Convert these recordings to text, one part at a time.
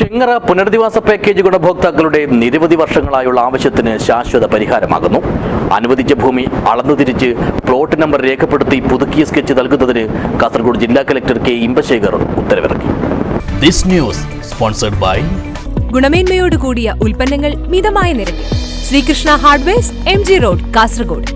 ചെങ്ങറ പുനരധിവാസ പാക്കേജ് ഗുണഭോക്താക്കളുടെ നിരവധി വർഷങ്ങളായുള്ള ആവശ്യത്തിന് ശാശ്വത പരിഹാരമാകുന്നു. അനുവദിച്ച ഭൂമി അളന്നുതിരിച്ച് പ്ലോട്ട് നമ്പർ രേഖപ്പെടുത്തി പുതുക്കിയ സ്കെച്ച് നൽകുന്നതിന് കാസർഗോഡ് ജില്ലാ കലക്ടർ കെ ഇമ്പശേഖർ ഉത്തരവിറക്കി. ദിസ് ന്യൂസ് സ്പോൺസർഡ് ബൈ ഗുണമേന്മയോട് കൂടിയ ഉൽപ്പന്നങ്ങൾ മിതമായ നിരക്കിൽ. Sreekrishna hardware M G road Kasaragod.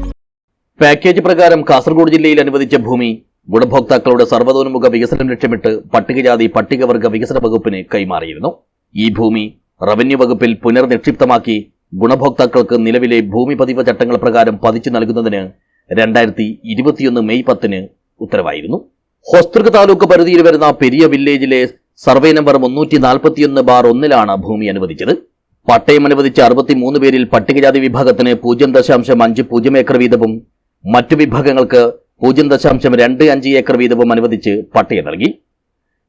Package പ്രകാരം കാസർഗോഡ് ജില്ലയിൽ അനുവദിച്ച ഭൂമി ഗുണഭോക്താക്കളുടെ സർവതോന്മുഖ വികസനം ലക്ഷ്യമിട്ട് പട്ടികജാതി പട്ടികവർഗ വികസന വകുപ്പിന് കൈമാറിയിരുന്നു. ഈ ഭൂമി റവന്യൂ വകുപ്പിൽ പുനർനിക്ഷിപ്തമാക്കി ഗുണഭോക്താക്കൾക്ക് നിലവിലെ ഭൂമി പതിവ് ചട്ടങ്ങൾ പ്രകാരം പതിച്ചു നൽകുന്നതിന് രണ്ടായിരത്തി ഇരുപത്തിയൊന്ന് മെയ് പത്തിന് ഉത്തരവായിരുന്നു. ഹോസ്തൃക താലൂക്ക് പരിധിയിൽ വരുന്ന പെരിയ വില്ലേജിലെ സർവേ നമ്പർ മുന്നൂറ്റി നാൽപ്പത്തിയൊന്ന് ബാർ ഒന്നിലാണ് ഭൂമി അനുവദിച്ചത്. പട്ടയം അനുവദിച്ച അറുപത്തിമൂന്ന് പേരിൽ പട്ടികജാതി വിഭാഗത്തിന് പൂജ്യം ദശാംശം അഞ്ച് പൂജ്യം ഏക്കർ വീതവും മറ്റു വിഭാഗങ്ങൾക്ക് പൂജ്യം ദശാംശം രണ്ട് അഞ്ച് ഏക്കർ വീതവും അനുവദിച്ച് പട്ടിക നൽകി.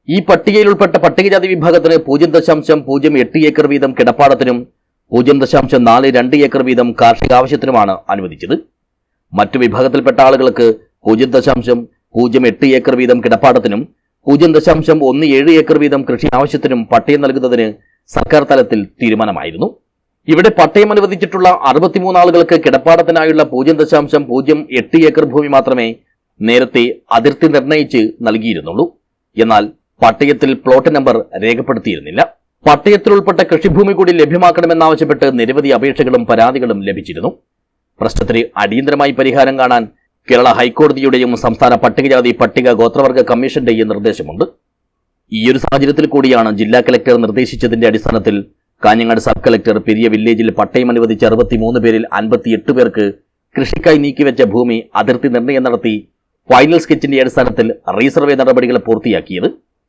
ഈ പട്ടികയിൽ ഉൾപ്പെട്ട പട്ടികജാതി വിഭാഗത്തിന് പൂജ്യം ദശാംശം പൂജ്യം എട്ട് ഏക്കർ വീതം കിടപ്പാടത്തിനും പൂജ്യം ദശാംശം നാല് രണ്ട് ഏക്കർ വീതം കാർഷിക ആവശ്യത്തിനുമാണ് അനുവദിച്ചത്. മറ്റു വിഭാഗത്തിൽപ്പെട്ട ആളുകൾക്ക് പൂജ്യം ദശാംശം പൂജ്യം എട്ട് ഏക്കർ വീതം കിടപ്പാടത്തിനും പൂജ്യം ദശാംശം ഒന്ന് ഏഴ് ഏക്കർ വീതം കൃഷി ആവശ്യത്തിനും പട്ടയം നൽകുന്നതിന് സർക്കാർ തലത്തിൽ തീരുമാനമായിരുന്നു. ഇവിടെ പട്ടയം അനുവദിച്ചിട്ടുള്ള അറുപത്തിമൂന്ന് ആളുകൾക്ക് കിടപ്പാടത്തിനായുള്ള പൂജ്യം ദശാംശം പൂജ്യം എട്ട് ഏക്കർ ഭൂമി മാത്രമേ നേരത്തെ അതിർത്തി നിർണയിച്ച് നൽകിയിരുന്നുള്ളൂ. എന്നാൽ പട്ടയത്തിൽ പ്ലോട്ട് നമ്പർ രേഖപ്പെടുത്തിയിരുന്നില്ല. പട്ടയത്തിൽ ഉൾപ്പെട്ട കൃഷിഭൂമി കൂടി ലഭ്യമാക്കണമെന്നാവശ്യപ്പെട്ട് നിരവധി അപേക്ഷകളും പരാതികളും ലഭിച്ചിരുന്നു. പ്രശ്നത്തിന് അടിയന്തരമായി പരിഹാരം കാണാൻ കേരള ഹൈക്കോടതിയുടെയും സംസ്ഥാന പട്ടികജാതി പട്ടിക ഗോത്രവർഗ കമ്മീഷന്റെയും നിർദ്ദേശമുണ്ട്. ഈയൊരു സാഹചര്യത്തിൽ കൂടിയാണ് ജില്ലാ കലക്ടർ നിർദ്ദേശിച്ചതിന്റെ അടിസ്ഥാനത്തിൽ കാഞ്ഞങ്ങാട് സബ് കളക്ടർ പെരിയ വില്ലേജിൽ പട്ടയം അനുവദിച്ച അറുപത്തിമൂന്ന് പേരിൽ അൻപത്തിയെട്ട് പേർക്ക് കൃഷിക്കായി നീക്കിവെച്ച ഭൂമി അതിർത്തി നിർണയം നടത്തി ഫൈനൽ സ്കെച്ചിന്റെ അടിസ്ഥാനത്തിൽ റീസർവേ നടപടികൾ പൂർത്തിയാക്കിയത്.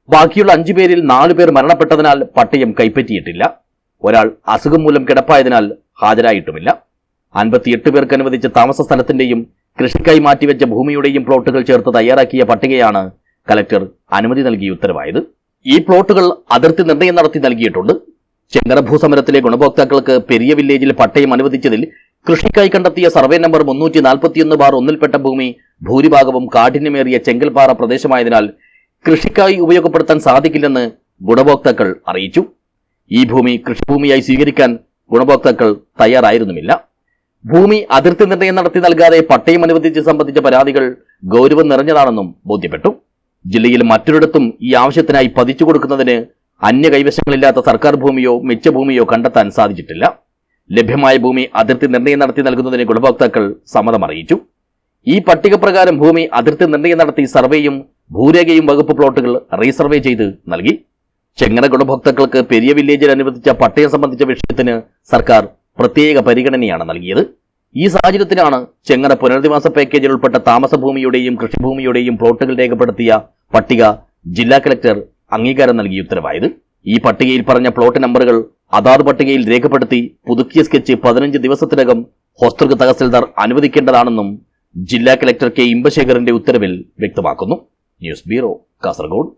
ബാക്കിയുള്ള അഞ്ചു പേരിൽ നാലു പേർ മരണപ്പെട്ടതിനാൽ പട്ടയം കൈപ്പറ്റിയിട്ടില്ല. ഒരാൾ അസുഖം മൂലം കിടപ്പായതിനാൽ ഹാജരായിട്ടുമില്ല. അൻപത്തിയെട്ട് പേർക്ക് അനുവദിച്ച താമസ സ്ഥലത്തിന്റെയും കൃഷിക്കായി മാറ്റിവെച്ച ഭൂമിയുടെയും പ്ലോട്ടുകൾ ചേർത്ത് തയ്യാറാക്കിയ പട്ടികയാണ് കലക്ടർ അനുമതി നൽകി ഉത്തരവായത്. ഈ പ്ലോട്ടുകൾ അതിർത്തി നിർണയം നടത്തി നൽകിയിട്ടുണ്ട്. ചെങ്ങറ ഭൂസമരത്തിലെ ഗുണഭോക്താക്കൾക്ക് പെരിയ വില്ലേജിൽ പട്ടയം അനുവദിച്ചതിൽ കൃഷിക്കായി കണ്ടെത്തിയ സർവേ നമ്പർ മുന്നൂറ്റി നാൽപ്പത്തിയൊന്ന് ബാർ ഒന്നിൽപ്പെട്ട ഭൂമി ഭൂരിഭാഗവും കാഠിന്യമേറിയ ചെങ്കൽപ്പാറ പ്രദേശമായതിനാൽ കൃഷിക്കായി ഉപയോഗപ്പെടുത്താൻ സാധിക്കില്ലെന്ന് ഗുണഭോക്താക്കൾ അറിയിച്ചു. ഈ ഭൂമി കൃഷിഭൂമിയായി സ്വീകരിക്കാൻ ഗുണഭോക്താക്കൾ തയ്യാറായിരുന്നുമില്ല. ഭൂമി അതിർത്തി നിർണയം നടത്തി നൽകാതെ പട്ടയം അനുവദിച്ച് സംബന്ധിച്ച പരാതികൾ ഗൗരവം നിറഞ്ഞതാണെന്നും ബോധ്യപ്പെട്ടു. ജില്ലയിൽ മറ്റൊരിടത്തും ഈ ആവശ്യത്തിനായി പതിച്ചു കൊടുക്കുന്നതിന് അന്യ കൈവശങ്ങളില്ലാത്ത സർക്കാർ ഭൂമിയോ മിച്ച ഭൂമിയോ കണ്ടെത്താൻ സാധിച്ചിട്ടില്ല. ലഭ്യമായ ഭൂമി അതിർത്തി നിർണയം നടത്തി നൽകുന്നതിന് ഗുണഭോക്താക്കൾ സമ്മതം അറിയിച്ചു ഈ പട്ടിക പ്രകാരം ഭൂമി അതിർത്തി നിർണയം നടത്തി സർവേയും ഭൂരേഖയും വകുപ്പ് പ്ലോട്ടുകൾ റീസർവേ ചെയ്ത് നൽകി. ചെങ്ങറ ഗുണഭോക്താക്കൾക്ക് പെരിയ വില്ലേജിൽ അനുവദിച്ച പട്ടയം സംബന്ധിച്ച വിഷയത്തിന് സർക്കാർ പ്രത്യേക പരിഗണനയാണ് നൽകിയത്. ഈ സാഹചര്യത്തിലാണ് ചെങ്ങറ പുനരധിവാസ പാക്കേജിൽ ഉൾപ്പെട്ട താമസഭൂമിയുടെയും കൃഷിഭൂമിയുടെയും പ്ലോട്ടുകൾ രേഖപ്പെടുത്തിയ പട്ടിക ജില്ലാ കലക്ടർ അംഗീകാരം നൽകി ഉത്തരവായത്. ഈ പട്ടികയിൽ പറഞ്ഞ പ്ലോട്ട് നമ്പറുകൾ അതാത് പട്ടികയിൽ രേഖപ്പെടുത്തി പുതുക്കിയ സ്കെച്ച് പതിനഞ്ച് ദിവസത്തിനകം ഹോസ്തൃക തഹസിൽദാർ അനുവദിക്കേണ്ടതാണെന്നും ജില്ലാ കലക്ടർ കെ ഇമ്പശേഖരന്റെ ഉത്തരവിൽ വ്യക്തമാക്കുന്നു. News bureau Kasaragod.